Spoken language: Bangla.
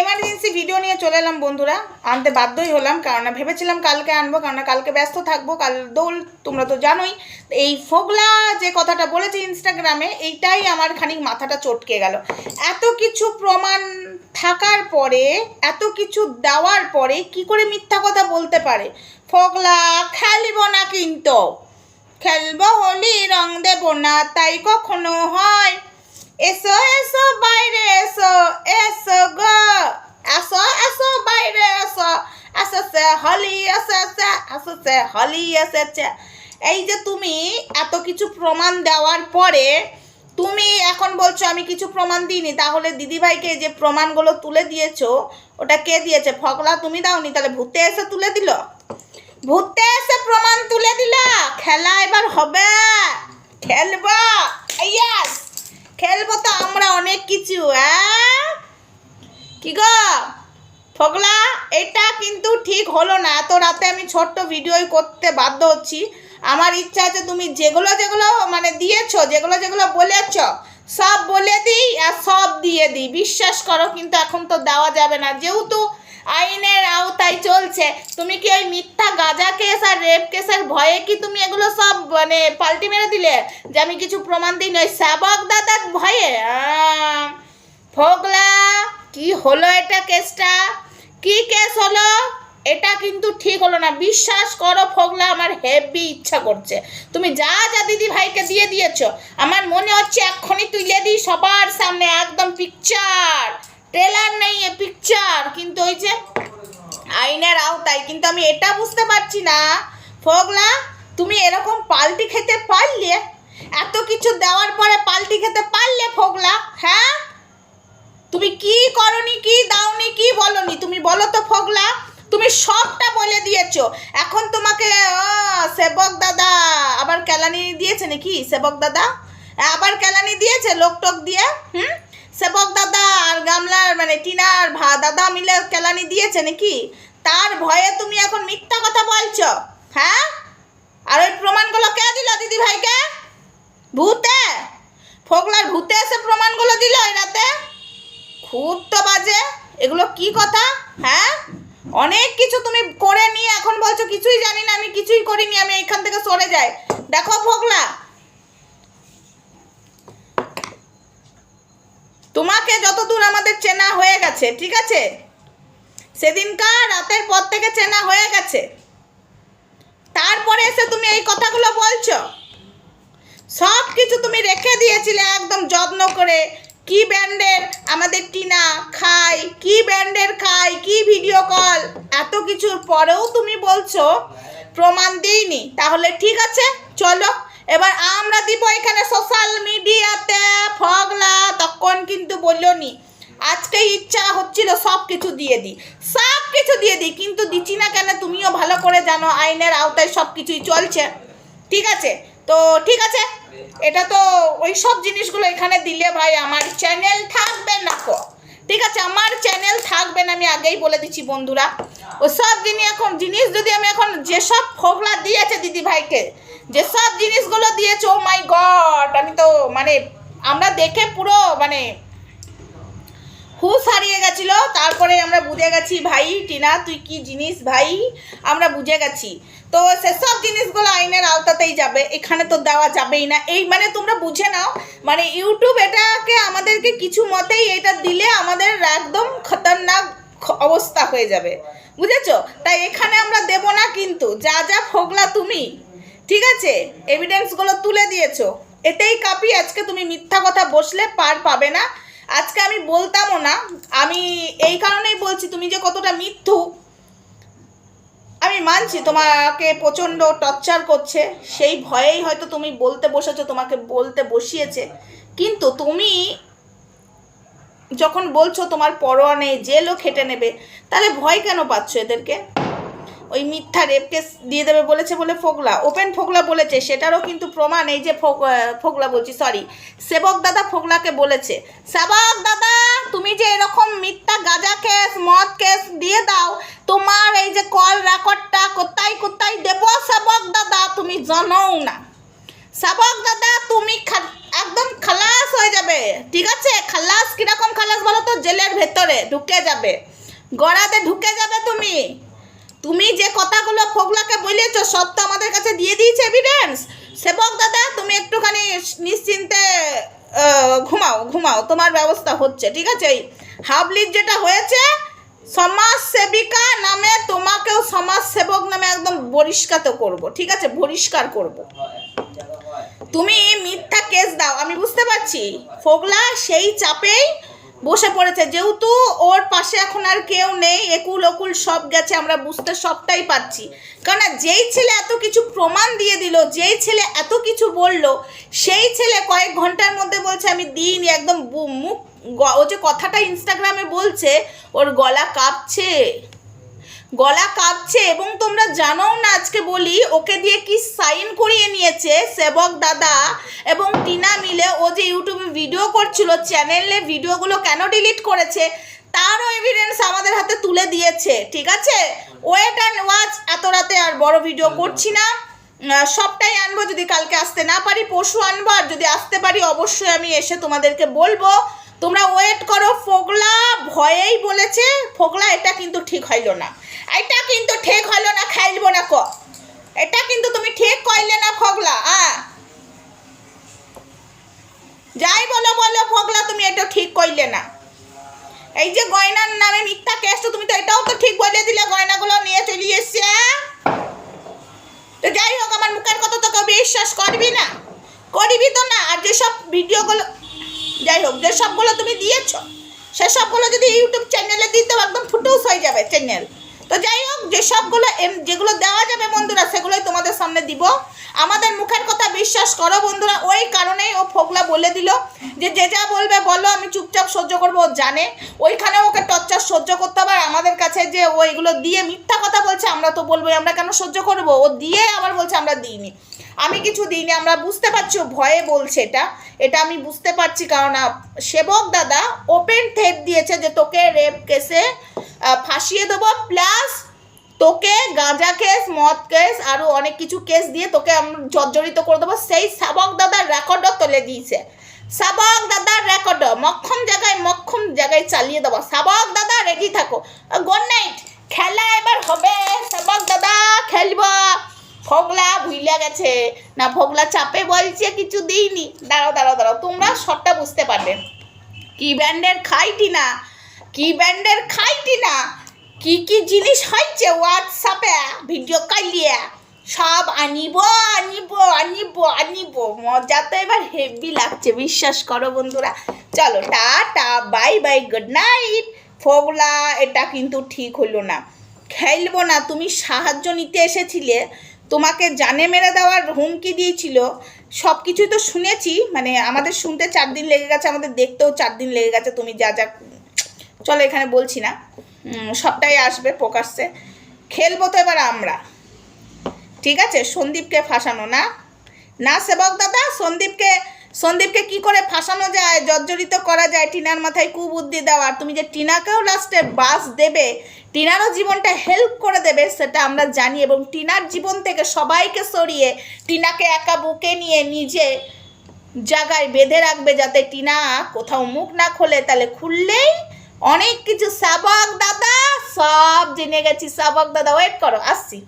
এমার্জেন্সি ভিডিও নিয়ে চলে এলাম বন্ধুরা। আনতে বাধ্যই হলাম কারণ ভেবেছিলাম কালকে আনব কারণ কালকে ব্যস্ত থাকব, কাল দোল, তোমরা তো জানোই। এই ফোগলা যে কথাটা বলেছে ইনস্টাগ্রামে এইটাই আমার খানিক মাথাটা চটকে গেল। এত কিছু প্রমাণ থাকার পরে, এত কিছু দেওয়ার পরে, কি করে মিথ্যা কথা বলতে পারে? ফোগলা, খেলব না কিন্তু। খেলব হোলি রং দেব না, তাই কখনো হয়। এসো এসো, বাইরে এসো এসো গো। এসো এসো বাইরে এসো। এসেছে, হলি এসেছে এসেছে, হলি এসেছে। এই যে তুমি এত কিছু প্রমাণ দেওয়ার পরে তুমি এখন বলছো, আমি কিছু প্রমাণ দিইনি। তাহলে দিদিভাইকে যে প্রমাণগুলো তুলে দিয়েছ, ওটা কে দিয়েছে? ফগলা তুমি দাওনি? তাহলে ভূতে এসে তুলে দিল? ভূতে এসে প্রমাণ তুলে দিলা? খেলা এবার হবে। খেলব। ইয়াস খেলব তো আমরা অনেক কিছু কি গো? ফগলা, এটা কিন্তু ঠিক হলো না। এত রাতে আমি ছোট্ট ভিডিওই করতে বাধ্য হচ্ছি। আমার ইচ্ছা আছে তুমি যেগুলো যেগুলো মানে দিয়েছ, যেগুলো যেগুলো বলেছ, সব বলে দিই আর সব দিয়ে দিই। বিশ্বাস করো কিন্তু এখন তো দেওয়া যাবে না। যেহেতু আইনের আওতায় চলছে। তুমি কি ওই মিথ্যা গাঁজা কেস আর রেপ কেসের ভয়ে কি তুমি এগুলো সব মানে পাল্টি মেরে দিলে? যে আমি কিছু প্রমাণ দিই ওই শ্যাবক দাদার ভয়ে? ফোগলা, কি হলো এটা কেসটা? কি কেস হলো? এটা কিন্তু ঠিক হলো না। বিশ্বাস করো ফোগলা, আমার হেভি ইচ্ছা করছে। তুমি যা যা দিদি ভাইকে দিয়ে দিয়েছ, আমার মনে হচ্ছে এক্ষুনি তুলে দিই সবার সামনে, একদম পিকচার ট্রেলার নেই, এ পিকচার কিন্তু ওই যে আইনের আওতায়, কিন্তু আমি এটা বুঝতে পারছি না। ফোগলা, তুমি এরকম পাল্টি খেতে পারলে, এত কিছু দেওয়ার পরে পাল্টি খেতে পারলে ফোগলা হ্যাঁ? তুমি কি করনি, কি দাওনি, কি বলনি? তুমি বলো তো ফগলা, তুমি সবটা বলে দিয়েছ। এখন তোমাকে সেবক দাদা, আবার কেলানি দিয়েছে নাকি? সেবক দাদা? আবার কেলানি দিয়েছে লোক টোক দিয়ে? হুম সেবক দাদা আর গামলার মানে টিনার ভা, দাদা মিলে কেলানি দিয়েছে নাকি? তার ভয়ে তুমি এখন মিথ্যা কথা বলছ হ্যাঁ? আর ওই প্রমাণগুলো কে দিল দিদি ভাইকে? ভূতে? ফোগলার ভূতে এসে প্রমাণগুলো দিল এই রাতে? খুব তো বাজে, এগুলো কি কথা হ্যাঁ? অনেক কিছু তুমি করে নিয়ে এখন বলছো, কিছুই জানি না, আমি কিছুই করিনি, আমি এখান থেকে সরে যাই। দেখো ফোগলা তোমাকে যতদূর আমাদের চেনা হয়ে গেছে, ঠিক আছে? সেদিনকার রাতের পর থেকে চেনা হয়ে গেছে। তারপরে এসে তুমি এই কথাগুলো বলছো। সব কিছু তুমি রেখে দিয়েছিলে একদম যত্ন করে। কি ব্র্যান্ডের আমাদের টিনা খায় কি ব্র্যান্ডের খায় কি ভিডিও কল, এত কিছুর পরেও তুমি বলছো, প্রমাণ দিইনি। তাহলে ঠিক আছে, চলো এবার আমরা দিব এখানে সোশ্যাল মিডিয়াতে ফগলা, তখন কিন্তু বললোনি আজকে ইচ্ছা হচ্ছিল সব কিছু দিয়ে দিই। সব কিছু দিয়ে দিই, কিন্তু দিচ্ছি না কেন? তুমিও ভালো করে জানো, আইনের আওতায় সব কিছুই চলছে। ঠিক আছে? তো ঠিক আছে? এটা তো ওই সব জিনিসগুলো এখানে দিলে ভাই আমার চ্যানেল থাকবে না কো। ঠিক আছে? আমার চ্যানেল থাকবে না, আমি আগেই বলে দিচ্ছি বন্ধুরা। ও সব জিনিস এখন, জিনিস যদি আমি এখন যেসব ফোগলা দিয়েছে দিদি ভাইকে যেসব জিনিসগুলো দিয়েছে মাই গড আমি তো মানে আমরা দেখে পুরো মানে হুশ হারিয়ে গেছিল। তারপরে আমরা বুঝে গেছি, ভাই, টিনা, তুই কি জিনিস, ভাই? আমরা বুঝে গেছি। তো সেসব জিনিসগুলো আইনের আওতাতেই যাবে, এখানে তো দেওয়া যাবেই না। এই মানে তোমরা বুঝে নাও মানে ইউটিউব এটাকে আমাদেরকে কিছু মতেই এটা দিলে আমাদের একদম খতরনাক অবস্থা হয়ে যাবে। বুঝেছ? তাই এখানে আমরা দেব না কিন্তু, যা যা ফোগলা তুমি। ঠিক আছে? এভিডেন্সগুলো তুলে দিয়েছ। এতেই কাপি আজকে তুমি মিথ্যা কথা বসলে পার পাবে না। আজকে আমি বলতামও না। আমি এই কারণেই বলছি, তুমি যে কতটা মিথ্যু। আমি মানছি তোমাকে প্রচণ্ড টর্চার করছে। সেই ভয়েই হয়তো তুমি বলতে বসেছো, তোমাকে বলতে বসিয়েছে। কিন্তু তুমি যখন বলছো তোমার পরোয়া নেই, জেলও খেটে নেবে, তাহলে ভয় কেন পাচ্ছ এদেরকে? ওই মিথ্যা রেপ কেস দিয়ে দেবে বলেছে বলে ফোগলা। ওপেন ফোগলা বলেছে, সেটারও কিন্তু প্রমাণ এই যে ফোগলা বলছি সরি সেবক দাদা ফোগলাকে বলেছে, সেবক দাদা, তুমি যে এরকম মিথ্যা গাঁজা কেস মদ কেস দিয়ে দাও, তোমার এই যে কল রেকর্ডটা কোথায় কোথায় দেবো? সেবক দাদা, তুমি জানোও না। সাবক দাদা, তুমি একদম খালাস হয়ে যাবে, ঠিক আছে? খালাস কীরকম খালাস বলো তো? জেলের ভেতরে ঢুকে যাবে। গড়াতে ঢুকে যাবে তুমি। তুমি যে কথাগুলো ফোগলাকে বলেছ, সব তো আমাদের কাছে দিয়ে দিয়েছে এভিডেন্স সেবক দাদা, তুমি একটুখানি নিশ্চিন্তে ঘুমাও ঘুমাও, তোমার ব্যবস্থা হচ্ছে, ঠিক আছে? এই হাবলির যেটা হয়েছে সমাজ সেবিকা নামে তোমাকেও সমাজ সেবক নামে একদম বহিষ্কার করব, ঠিক আছে? বহিষ্কার করব। তুমি মিথ্যা কেস দাও, আমি বুঝতে পারছি। ফোগলা সেই চাপেই বসে পড়েছে, যেহেতু ওর পাশে এখন আর কেউ নেই একুল ওকুল সব গেছে, আমরা বুঝতে সবটাই পাচ্ছি কারণ যেই ছেলে এত কিছু প্রমাণ দিয়ে দিল, যেই ছেলে এত কিছু বলল, সেই ছেলে কয়েক ঘণ্টার মধ্যে বলছে, আমি দিইনি একদম মুখ ও যে কথাটা ইনস্টাগ্রামে বলছে, ওর গলা কাঁপছে। গলা কাঁপছে এবং তোমরা জানো না, আজকে বলি, ওকে দিয়ে কি সাইন করিয়ে নিয়েছে সেবক দাদা এবং টিনা মিলে। ও যে ইউটিউবে ভিডিও করছিল, চ্যানেলে ভিডিওগুলো কেন ডিলিট করেছে তারও এভিডেন্স আমাদের হাতে তুলে দিয়েছে, ঠিক আছে? ওয়েট অ্যান্ড ওয়াচ এত রাতে আর বড় ভিডিও করছি না। সবটাই আনব যদি কালকে আসতে না পারি, পরশু আনব, আর যদি আসতে পারি, অবশ্যই আমি এসে তোমাদেরকে বলব। তোমরা ওয়েট করো, ফোগলা ভয়েই বলেছে, ফোগলা, এটা কিন্তু ঠিক হইল না। এটা কিন্তু ঠিক হইল না, খাইলবো না ক? এটা কিন্তু তুমি ঠিক কইলে না, ফোগলা আ যাই বলো বলো, ফোগলা, তুমি এটা ঠিক কইলে না। এই যে গয়নার নামে মিথ্যা কেস তো তুমি তো এটাও তো ঠিক বলে দিলে, গয়নাগুলো নিয়ে চলে এসছে তো যাই হোক, আমার মুখের কথা তো কেউ বিশ্বাস করবি না। করবি তো না, আর যেসব ভিডিওগুলো যাই হোক, যেসবগুলো তুমি দিয়েছ, সেসবগুলো যদি ইউটিউব চ্যানেলে দিতে একদম ফুটোস হয়ে যাবে চ্যানেল তো যাই হোক যেসবগুলো সবগুলো যেগুলো দেওয়া যাবে বন্ধুরা, সেগুলোই তোমাদের সামনে দিব। আমাদের মুখের কথা বিশ্বাস করো বন্ধুরা, ওই কারণেই ও ফোগলা বলে দিল যে যে যা বলবে বলো, আমি চুপচাপ সহ্য করব, ও জানে। ওইখানে ওকে টর্চার সহ্য করতে হবে, আর আমাদের কাছে যে ওইগুলো দিয়ে মিথ্যা কথা বলছে, আমরা তো বলব আমরা কেন সহ্য করব? ও দিয়ে আবার বলছে, আমরা দিইনি। আমি কিছু দিইনি, আমরা বুঝতে পারছি ভয়ে বলছে এটা। এটা আমি বুঝতে পারছি কারণ সেবক দাদা ওপেন থেট দিয়েছে যে তোকে রেপ কেসে ফাঁসিয়ে দেবো প্লাস তোকে গাঁজা কেস মদ কেস আরও অনেক কিছু কেস দিয়ে তোকে আমরা জর্জরিত করে দেবো। সেই সাবক দাদার রেকর্ডও তুলে দিয়েছে। সাবক দাদার রেকর্ডও মক্ষম জায়গায় মক্ষম জায়গায় চালিয়ে দেবো। সাবক দাদা রেডি থাকো। গুড নাইট খেলা এবার হবে। সাবক দাদা খেলব। ফোগলা ভুইলা গেছে। না ফগলা চাপে বলছে, কিছু দিইনি। দাঁড়াও দাঁড়াও দাঁড়াও, তোমরা সবটা বুঝতে পারবে। কি ব্যান্ডের খাইটি না? কি ব্যান্ডের খাইটি না? কি কি জিনিস হয়েছে হোয়াটসঅ্যাপে ভিডিও কাইলিয়ে সব আনিব আনিব আনিব আনিব। মজা তো এবার হেভি লাগছে, বিশ্বাস করো বন্ধুরা। চলো, tata, bye bye good night ফগলা এটা কিন্তু ঠিক হলো না। খেলব না, তুমি সাহায্য নিতে এসেছিলে। তোমাকে জানে মেরে দেওয়ার হুমকি দিয়েছিল সব কিছুই তো শুনেছি মানে আমাদের শুনতে চার দিন লেগে গেছে, আমাদের দেখতেও চার দিন লেগে গেছে, তুমি যা যা, চলো এখানে বলছি না সবটাই আসবে প্রকাশ্যে, খেলব তো এবার আমরা, ঠিক আছে? সন্দীপকে ফাঁসানো, না? না সেবক দাদা, সন্দীপকে সন্দীপকে কি করে ফাঁসানো যায়, জর্জরিত করা যায়, টিনার মাথায় কুবুদ্ধি দেওয়া তুমি যে টিনাকেও লাস্টে বাস দেবে, টিনারও জীবনটা হেল্প করে দেবে, সেটা আমরা জানি, এবং টিনার জীবন থেকে সবাইকে সরিয়ে টিনাকে একা বুকে নিয়ে নিজে জায়গায় বেঁধে রাখবে, যাতে টিনা কোথাও মুখ না খোলে, তাহলে খুললেই অনেক কিছু। সাবক দাদা, সব জেনে গেছি। সাবক দাদা ওয়েট করো, আসছি।